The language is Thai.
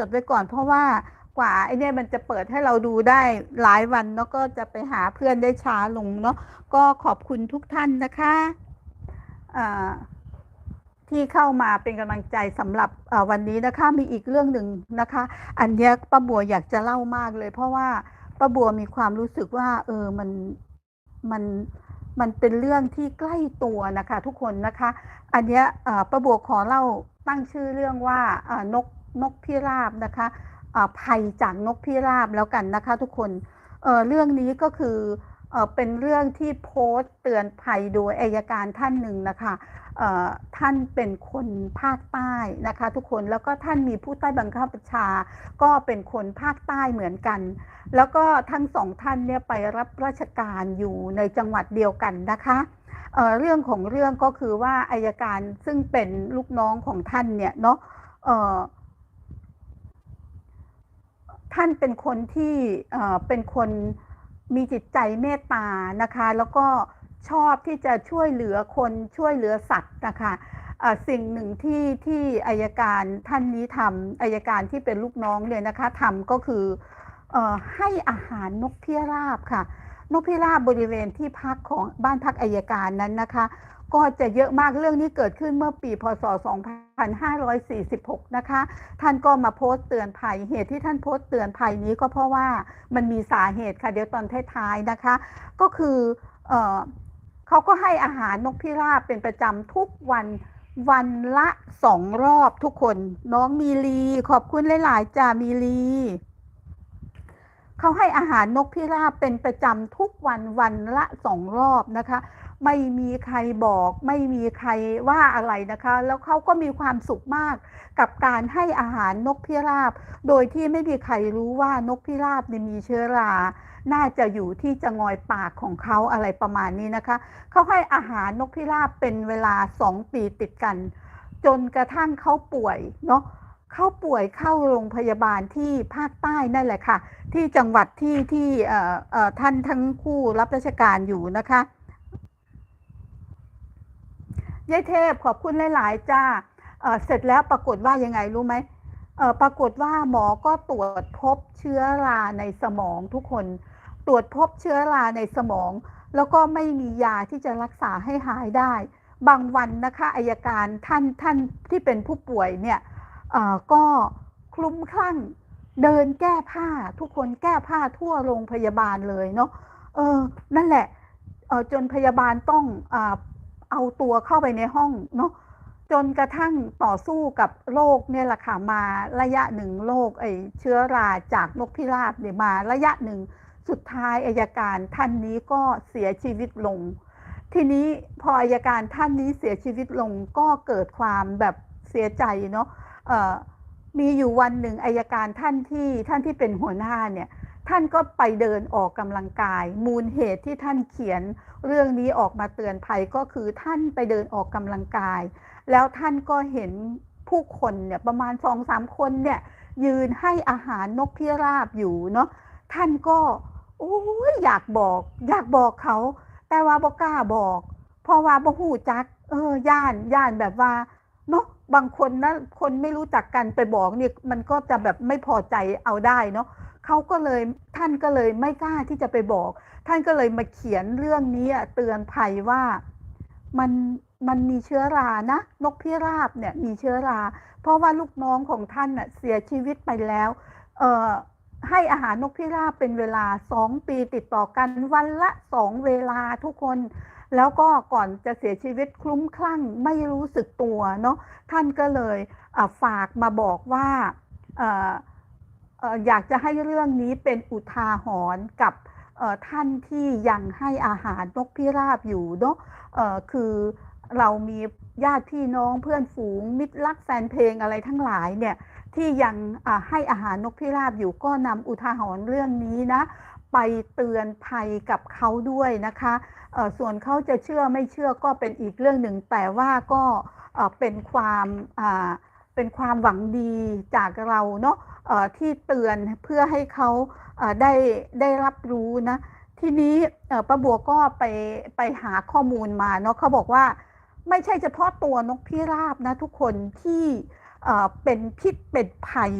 จดไว้ก่อน เพราะว่ากว่าไอเนี่ยมันจะเปิดให้เราดูได้หลายวันแล้วก็จะไปหาเพื่อนได้ช้าลงเนาะก็ขอบคุณทุกท่านนะคะที่เข้ามาเป็นกำลังใจสำหรับวันนี้นะคะ มีอีกเรื่องหนึ่งนะคะ อันเนี้ยป้าบัวอยากจะเล่ามากเลย เพราะว่าป้าบัวมีความรู้สึกว่า เออมันมันมันเป็นเรื่องที่ใกล้ตัวนะคะ ทุกคนนะคะ อันเนี้ยป้าบัวขอเล่าตั้งชื่อเรื่องว่านก นกพิราบนะคะภัยจากนกพิราบแล้วกันนะคะทุกคนเเรื่องนี้ก็คือเอเป็นเรื่องที่โพสต์เตือนภัยโดยอายการท่านหนึ่งนะคะท่านเป็นคนภาคใต้นะคะ ทุกคนแล้วก็ท่านมีผู้ใต้บังคับบัญชา ก็เป็นคนภาคใต้เหมือนกัน แล้วก็ทั้งสองท่านเนี่ยไปรับราชการอยู่ในจังหวัดเดียวกันนะคะเเรื่องของเรื่องก็คือว่าอายการซึ่งเป็นลูกน้องของท่านเนี่ยเนาะ ท่านเป็นคนที่เป็นคนมีจิตใจเมตตานะคะ แล้วก็ชอบที่จะช่วยเหลือคนช่วยเหลือสัตว์นะคะสิ่งหนึ่งที่ที่อายการท่านนี้ทำอายการที่เป็นลูกน้องเนี่ยนะคะทำก็คืออให้อาหารนกพิราบค่ะ นกพิราบบริเวณที่พักของบ้านพักอายการนั้นนะคะ ก็จะเยอะมากเรื่องนี้เกิดขึ้นเมื่อปีพศ 2546 นะคะ ท่านก็มาโพสต์เตือนภัย เหตุที่ท่านโพสต์เตือนภัยนี้ก็เพราะว่ามันมีสาเหตุค่ะเดี๋ยวตอนท้ายๆนะคะ ก็คือเออเขาก็ให้อาหารนกพิราบเป็นประจำทุกวันวันละสองรอบทุกคน น้องมีลีขอบคุณหลายๆจ้ามีลีเขาให้อาหารนกพิราบเป็นประจำทุกวันวันละสองรอบนะคะ ไม่มีใครบอก ไม่มีใครว่าอะไรนะคะ แล้วเขาก็มีความสุขมากกับการให้อาหารนกพิราบ โดยที่ไม่มีใครรู้ว่านกพิราบเนี่ยมีเชื้อรา น่าจะอยู่ที่จะงอยปากของเขาอะไรประมาณนี้นะคะ เขาให้อาหารนกพิราบเป็นเวลาสองปีติดกัน จนกระทั่งเขาป่วยเนาะเขาป่วยเข้าโรงพยาบาลที่ภาคใต้นั่นแหละค่ะ ที่จังหวัดที่ที่ท่านทั้งคู่รับราชการอยู่นะคะ ยายเทพขอบคุณหลาย ๆ จ้าเเสร็จแล้วปรากฏว่ายังไงรู้ไหมปรากฏว่าหมอก็ตรวจพบเชื้อราในสมองทุกคน ตรวจพบเชื้อราในสมอง แล้วก็ไม่มียาที่จะรักษาให้หายได้ บางวันนะคะอายการท่านท่านที่เป็นผู้ป่วยเนี่ยก็คลุ้มคลั่งเดินแก้ผ้าทุกคนแก้ผ้าทั่วโรงพยาบาลเลยเนาะเออนั่นแหละจนพยาบาลต้องอ เอาตัวเข้าไปในห้องเนาะจนกระทั่งต่อสู้กับโรคเนี่ยแหละค่ะมาระยะหนึ่งโรคไอเชื้อราจากนกพิราบเนี่ยมาระยะหนึ่งสุดท้ายอายการท่านนี้ก็เสียชีวิตลง ทีนี้พออายการท่านนี้เสียชีวิตลงก็เกิดความแบบเสียใจเนาะมีอยู่วันหนึ่งอายการท่านที่ท่านที่เป็นหัวหน้าเนี่ย ท่านก็ไปเดินออกกำลังกาย มูลเหตุที่ท่านเขียน เรื่องนี้ออกมาเตือนภัยก็คือท่านไปเดินออกกำลังกาย แล้วท่านก็เห็นผู้คนเนี่ยประมาณสองสามคนเนี่ยยืนให้อาหารนกพิราบอยู่เนาะท่านก็โอ้ยอยากบอก อยากบอกเขา แต่ว่าบ่กล้าบอก เพราะว่าบ่หูจัก เออย่านย่านแบบว่า เนาะบางคนนะคนไม่รู้จักกันไปบอกเนี่ยมันก็จะแบบไม่พอใจเอาได้เนาะเขาก็เลยท่านก็เลยไม่กล้าที่จะไปบอก ท่านก็เลยมาเขียนเรื่องนี้เตือนภัยว่ามันมันมีเชื้อรานะ นกพิราบเนี่ยมีเชื้อรา เพราะว่าลูกน้องของท่านน่ะเสียชีวิตไปแล้วเอ่อให้อาหารนกพิราบเป็นเวลาสองปีติดต่อกันวันละสองเวลาทุกคน แล้วก็ก่อนจะเสียชีวิตคลุ้มคลั่งไม่รู้สึกตัวเนาะท่านก็เลยฝากมาบอกว่าอยากจะให้เรื่องนี้เป็นอุทาหรณ์กับท่านที่ยังให้อาหารนกพิราบอยู่เนาะคือเรามีญาติพี่น้องเพื่อนฝูงมิตรรักแฟนเพลงอะไรทั้งหลายเนี่ยที่ยังให้อาหารนกพิราบอยู่ก็นำอุทาหรณ์เรื่องนี้นะ ไปเตือนภัยกับเขาด้วยนะคะส่วนเขาจะเชื่อไม่เชื่อก็เป็นอีกเรื่องหนึ่ง แต่ว่าก็เป็นความเป็นความหวังดีจากเราเนาะที่เตือนเพื่อให้เขาได้ได้รับรู้นะทีนี้ป้าบัวก็ไปไปหาข้อมูลมาเนาะเขาบอกว่าไม่ใช่เฉพาะตัวนกพิราบนะทุกคนที่เป็นพิษเป็นภัย